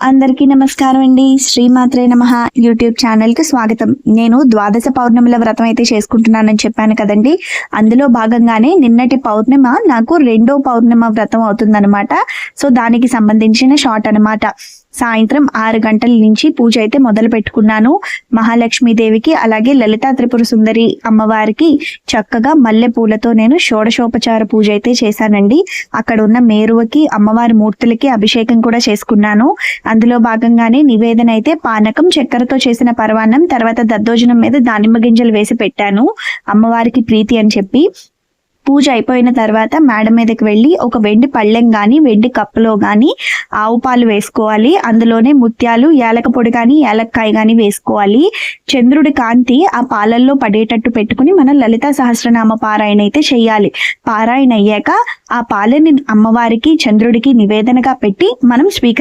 అందరికీ నమస్కారం అండి. శ్రీమాత్రే నమ. యూట్యూబ్ ఛానల్కి స్వాగతం. నేను ద్వాదశ పౌర్ణమిల వ్రతం అయితే చేసుకుంటున్నానని చెప్పాను కదండి. అందులో భాగంగానే నిన్నటి పౌర్ణిమ నాకు రెండో పౌర్ణిమ వ్రతం అవుతుందనమాట సో దానికి సంబంధించిన షార్ట్ అనమాట సాయంత్రం ఆరు గంటల నుంచి పూజ అయితే మొదలు పెట్టుకున్నాను. మహాలక్ష్మీదేవికి అలాగే లలితా త్రిపుర సుందరి అమ్మవారికి చక్కగా మల్లె పూలతో నేను షోడశోపచార పూజ అయితే చేశానండి. అక్కడ ఉన్న మేరువకి అమ్మవారి మూర్తులకి అభిషేకం కూడా చేసుకున్నాను. అందులో భాగంగానే నివేదన అయితే పానకం చక్కెరతో చేసిన పర్వాన్నం తర్వాత దద్దోజనం మీద దానిమ్మ గింజలు వేసి పెట్టాను. అమ్మవారికి ప్రీతి అని చెప్పి పూజ అయిపోయిన తర్వాత మేడ మీదకి వెళ్ళి ఒక వెండి పళ్ళెం కానీ వెండి కప్పులో కానీ ఆవు పాలు వేసుకోవాలి. అందులోనే ముత్యాలు యాలక పొడి కానీ యాలక్కాయ కానీ వేసుకోవాలి. చంద్రుడి కాంతి ఆ పాలల్లో పడేటట్టు పెట్టుకుని మనం లలిత సహస్రనామ పారాయణ అయితే చేయాలి పారాయణ అయ్యాక ఆ పాలని అమ్మవారికి చంద్రుడికి నివేదనగా పెట్టి మనం స్వీకరి